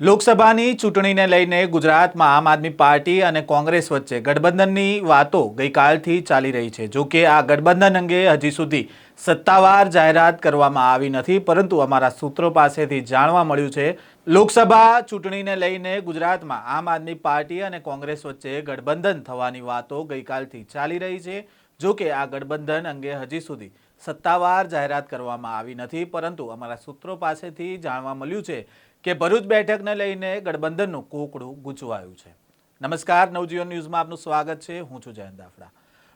લોકસભાની ચૂંટણીને લઈને ગુજરાતમાં આમ આદમી પાર્ટી અને કોંગ્રેસ વચ્ચે ગઠબંધનની વાતો ગઈકાલથી ચાલી રહી છે. જો કે આ ગઠબંધન અંગે હજી સુધી સત્તાવાર જાહેરાત કરવામાં આવી નથી, પરંતુ અમારા સૂત્રો પાસેથી જાણવા મળ્યું છે. લોકસભા ચૂંટણીને લઈને ગુજરાતમાં આમ આદમી પાર્ટી અને કોંગ્રેસ વચ્ચે ગઠબંધન થવાની વાતો ગઈકાલથી ચાલી રહી છે. જો કે આ ગઠબંધન અંગે હજી સુધી સત્તાવાર જાહેરાત કરવામાં આવી નથી, પરંતુ અમારા સૂત્રો પાસેથી જાણવા મળ્યું છે કે ભરૂચ બેઠકને લઈને ગઠબંધનનું કોકડું ગૂંચવાયું છે. નમસ્કાર, નવજીવન ન્યૂઝમાં આપનું સ્વાગત છે. હું છું જયંત દાફડા.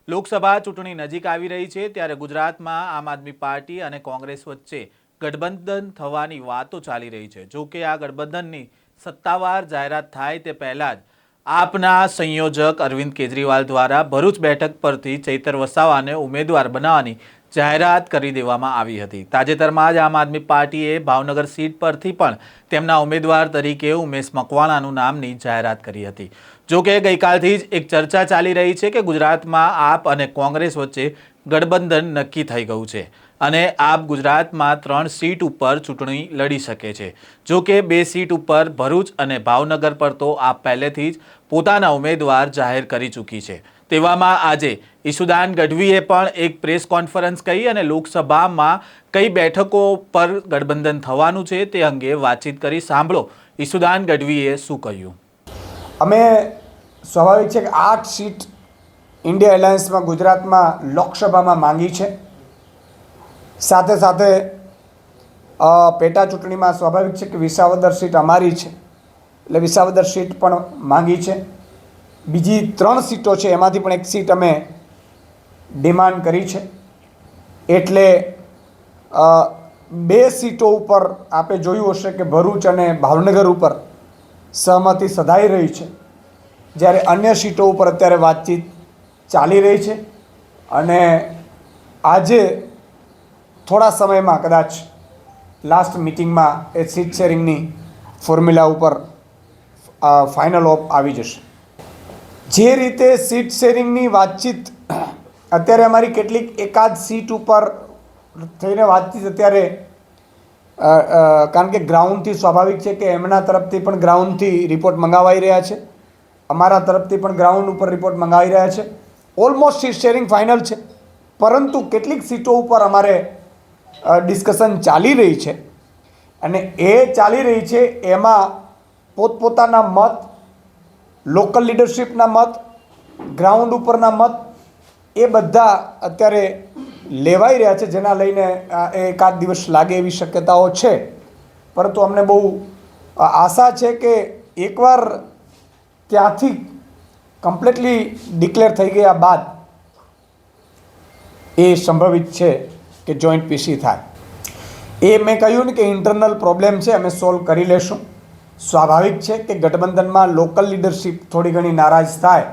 લોકસભા ચૂંટણી નજીક આવી રહી છે, ત્યારે ગુજરાતમાં આમ આદમી પાર્ટી અને કોંગ્રેસ વચ્ચે ગઠબંધન થવાની વાતો ચાલી રહી છે. જો કે આ ગઠબંધનની સત્તાવાર જાહેરાત થાય તે પહેલાં જ આપના સંયોજક અરવિંદ કેજરીવાલ દ્વારા ભરૂચ બેઠક પરથી ચૈતર વસાવાને ઉમેદવાર બનાવવાની જાહેરાત કરી દેવામાં આવી હતી. તાજેતરમાં જ આમ આદમી પાર્ટીએ ભાવનગર સીટ પરથી પણ તેમના ઉમેદવાર તરીકે ઉમેશ મકવાણાનું નામની જાહેરાત કરી હતી. જો કે ગઈકાલથી જ એક ચર્ચા ચાલી રહી છે કે ગુજરાતમાં આપ અને કોંગ્રેસ વચ્ચે ગઠબંધન નક્કી થઈ ગયું છે અને આપ ગુજરાતમાં ત્રણ સીટ ઉપર ચૂંટણી લડી શકે છે. જો કે બે સીટ ઉપર ભરૂચ અને ભાવનગર પર તો આપ પહેલેથી જ પોતાના ઉમેદવાર જાહેર કરી ચૂકી છે. તેવામાં આજે ઈશુદાન ગઢવીએ પણ એક પ્રેસ કોન્ફરન્સ કરી અને લોકસભામાં કઈ બેઠકો પર ગઠબંધન થવાનું છે તે અંગે વાતચીત કરી સાંભળો. ઈશુદાન ગઢવીએ શું કહ્યું? અમે સ્વાભાવિક છે કે આઠ સીટ ઇન્ડિયા એલાયન્સમાં ગુજરાતમાં લોકસભામાં માંગી છે. સાથે સાથે પેટા ચૂંટણીમાં સ્વાભાવિક છે કે વિસાવદર સીટ અમારી છે. એટલે વિસાવદર સીટ પણ માંગી છે. બીજી ત્રણ સીટો છે, એમાંથી પણ એક સીટ અમે ડિમાન્ડ કરી છે. એટલે બે સીટો ઉપર આપે જોયું હશે કે ભરૂચ અને ભાવનગર ઉપર સહમતિ સધાઈ રહી છે. જ્યારે અન્ય સીટો ઉપર અત્યારે વાતચીત ચાલી રહી છે. અને આજે થોડા સમયમાં કદાચ લાસ્ટ મિટિંગમાં એ સીટ શેરિંગની ફોર્મ્યુલા ઉપર ફાઇનલ ઓફ આવી જશે. જે રીતે સીટ શેરિંગની વાતચીત, અત્યારે અમારી કેટલીક એકાદ સીટ ઉપર થઈને વાતચીત અત્યારે કારણ કે ગ્રાઉન્ડથી સ્વાભાવિક છે કે એમના તરફથી પણ ગ્રાઉન્ડથી રિપોર્ટ મંગાવાઈ રહ્યા છે. અમારા તરફથી પણ ગ્રાઉન્ડ ઉપર રિપોર્ટ મંગાવી રહ્યા છે. ઓલમોસ્ટ સીટ શેરિંગ ફાઇનલ છે. પરંતુ કેટલીક સીટો ઉપર અમારે ડિસ્કશન ચાલી રહી છે. અને એ ચાલી રહી છે, એમાં પોતપોતાના મત લોકલ લીડરશિપના મત, ગ્રાઉન્ડ ઉપરના મત, એ બધા અત્યારે લેવાઈ રહ્યા છે, જેના લઈને એકાદ દિવસ લાગે એવી શક્યતાઓ છે. પરંતુ અમને બહુ આશા છે કે એકવાર ત્યાંથી કમ્પ્લીટલી ડિક્લેર થઈ ગયા બાદ એ સંભવિત છે કે જોઈન્ટ પીસી થાય. એ મેં કહ્યું ને કે ઇન્ટરનલ પ્રોબ્લેમ છે, અમે સોલ્વ કરી લેશું. સ્વાભાવિક છે કે ગઠબંધનમાં લોકલ લીડરશિપ થોડી ઘણી નારાજ થાય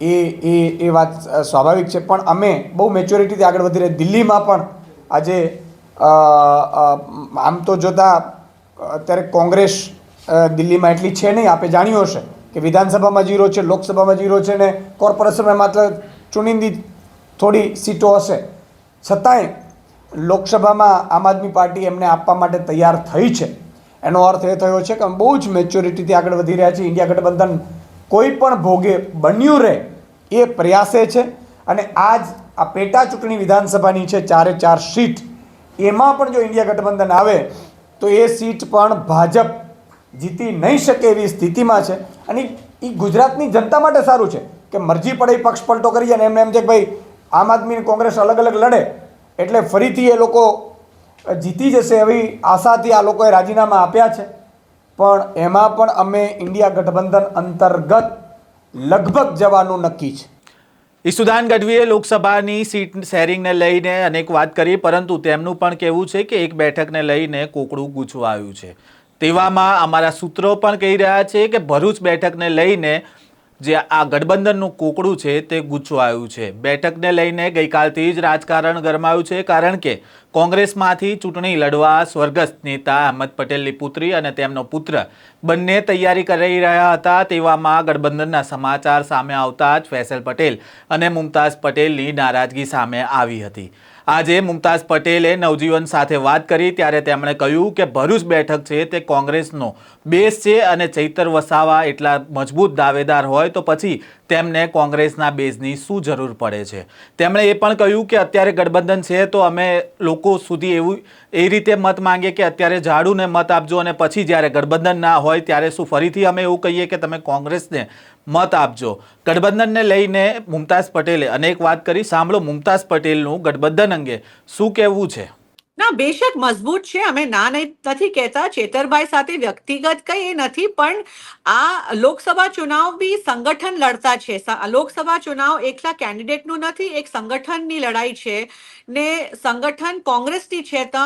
એ એ એ વાત સ્વાભાવિક છે. પણ અમે બહુ મેચ્યોરિટીથી આગળ વધી રહ્યા. દિલ્હીમાં પણ આજે આમ તો જોતાં અત્યારે કોંગ્રેસ દિલ્હીમાં એટલી છે નહીં. આપે જાણ્યું હશે કે વિધાનસભામાં જીરો છે, લોકસભામાં જીરો છે ને કોર્પોરેશનમાં માત્ર ચુનિંદી થોડી સીટો હશે. છતાંય લોકસભામાં આમ આદમી પાર્ટી એમને આપવા માટે તૈયાર થઈ છે. એનો અર્થ એ થયો છે કે અમે બહુ જ મેચ્યોરિટીથી આગળ વધી રહ્યા છીએ ઇન્ડિયા ગઠબંધન કોઈ પણ ભોગે બન્યું રહે એ પ્રયાસે છે અને આજ આ પેટા ચૂંટણી વિધાનસભાની છે ચારે ચાર સીટ. એમાં પણ જો ઇન્ડિયા ગઠબંધન આવે તો એ સીટ પણ ભાજપ જીતી નહીં શકે એવી સ્થિતિમાં છે. અને એ ગુજરાતની જનતા માટે સારું છે કે મરજી પડે પક્ષ પલટો કરી અને એમને એમ છે કે ભાઈ આમ આદમી કોંગ્રેસ અલગ અલગ લડે. એટલે ફરીથી એ લોકો જીતી જશે એવી આશાથી આ લોકોએ રાજીનામા આપ્યા છે. પણ એમાં પણ અમે ઇન્ડિયા ગઠબંધન અંતર્ગત લગભગ જવાનું નક્કી છે. ઈસુદાન ગઢવીએ લોકસભાની સીટ શેરિંગને લઈને અનેક વાત કરી, પરંતુ તેમનું પણ કહેવું છે કે એક બેઠકને લઈને કોકડું ગૂંચવાયું છે. તેવામાં અમારા સૂત્રો પણ કહી રહ્યા છે કે ભરૂચ બેઠકને લઈને જે આ ગઠબંધનનું કોકડું છે તે ગૂંચવાયું છે. બેઠકને લઈને ગઈકાલથી જ રાજકારણ ગરમાયું છે, કારણ કે કોંગ્રેસમાંથી ચૂંટણી લડવા સ્વર્ગસ્થ નેતા અહમદ પટેલની પુત્રી અને તેમનો પુત્ર બંને તૈયારી કરી રહ્યા હતા તેવામાં ગઠબંધનના સમાચાર સામે આવતા જ ફૈસલ પટેલ અને મુમતાઝ પટેલની નારાજગી સામે આવી હતી. આજે મુમતાઝ પટેલે નવજીવન સાથે વાત કરી ત્યારે તેમણે કહ્યું કે ભરૂચ બેઠક છે તે કોંગ્રેસનો બેસ છે અને ચૈતર વસાવા એટલા મજબૂત દાવેદાર હોય તો પછી તેમને કોંગ્રેસના બેઝની શું જરૂર પડે છે? તેમણે એ પણ કહ્યું કે અત્યારે ગઠબંધન છે તો અમે લોકો સુધી એવું, એ રીતે મત માંગીએ કે અત્યારે ઝાડુને મત આપજો અને પછી જ્યારે ગઠબંધન ના હોય ત્યારે શું ફરીથી અમે એવું કહીએ કે તમે કોંગ્રેસને મત આપજો? ગઠબંધનને લઈને મુમતાઝ પટેલે અનેક વાત કરી. સાંભળો મુમતાઝ પટેલનું ગઠબંધન અંગે શું કહેવું છે? ના, બેશક મજબૂત છે. અમે ના નથી કહેતા. ચેતરભાઈ સાથે વ્યક્તિગત કંઈ એ નથી, પણ આ લોકસભા ચુનાવ બી સંગઠન લડતા છે. લોકસભા ચુનાવ એકલા કેન્ડિડેટનું નથી, એક સંગઠનની લડાઈ છે ને સંગઠન કોંગ્રેસની છે. તો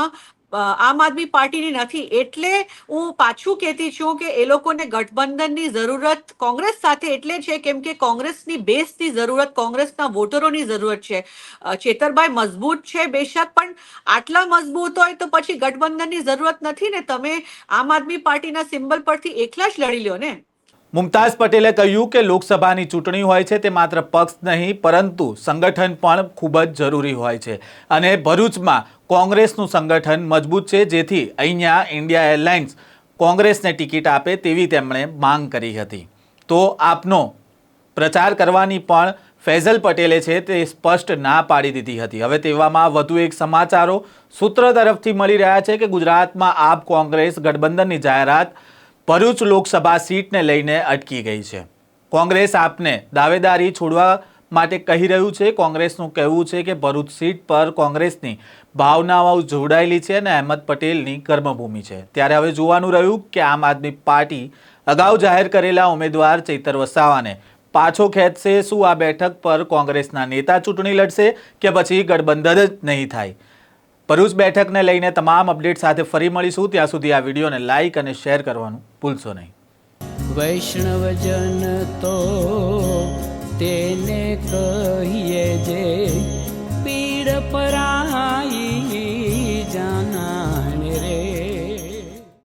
આમ આદમી પાર્ટીની નથી. એટલે હું પાછું કહેતી છું કે એ લોકોને ગઠબંધનની જરૂરત કોંગ્રેસ સાથે એટલે છે કેમ કે કોંગ્રેસની બેઝની જરૂરત, કોંગ્રેસના વોટરોની જરૂરત છે. ચેતરભાઈ મજબૂત છે બેશક, પણ આટલા મજબૂત હોય તો પછી ગઠબંધનની જરૂરત નથી ને તમે આમ આદમી પાર્ટીના સિમ્બલ પરથી એકલા જ લડી લ્યો ને? મુમતાઝ પટેલે કહ્યું કે લોકસભાની ચૂંટણી હોય છે તે માત્ર પક્ષ નહીં, પરંતુ સંગઠન પણ ખૂબ જ જરૂરી હોય છે. અને ભરૂચમાં કોંગ્રેસનું સંગઠન મજબૂત છે, જેથી અહીંયા ઇન્ડિયા એરલાઇન્સ કોંગ્રેસને ટિકિટ આપે તેવી તેમણે માંગ કરી હતી. તો આપનો પ્રચાર કરવાની પણ ફૈઝલ પટેલે છે તે સ્પષ્ટ ના પાડી દીધી હતી. હવે તેવામાં વધુ એક સમાચારો સૂત્ર તરફથી મળી રહ્યા છે કે ગુજરાતમાં આપ કોંગ્રેસ ગઠબંધનની જાહેરાત ભરૂચ લોકસભા સીટને લઈને અટકી ગઈ છે. કોંગ્રેસ આપને દાવેદારી છોડવા માટે કહી રહ્યું છે. કોંગ્રેસનું કહેવું છે કે ભરૂચ સીટ પર કોંગ્રેસની ભાવનાઓ જોડાયેલી છે અને અહેમદ પટેલની કર્મભૂમિ છે. ત્યારે હવે જોવાનું રહ્યું કે આમ આદમી પાર્ટી અગાઉ જાહેર કરેલા ઉમેદવાર ચૈતર વસાવાને પાછો ખેંચશે. શું આ બેઠક પર કોંગ્રેસના નેતા ચૂંટણી લડશે કે પછી ગઠબંધન જ નહીં થાય? ભરૂચ બેઠકને લઈને તમામ અપડેટ સાથે ફરી મળીશું. ત્યાં સુધી આ વિડીયોને લાઈક અને શેર કરવાનું ભૂલશો નહીં. વૈષ્ણવજન તો તેને કહીએ જે પીડ પરાઈ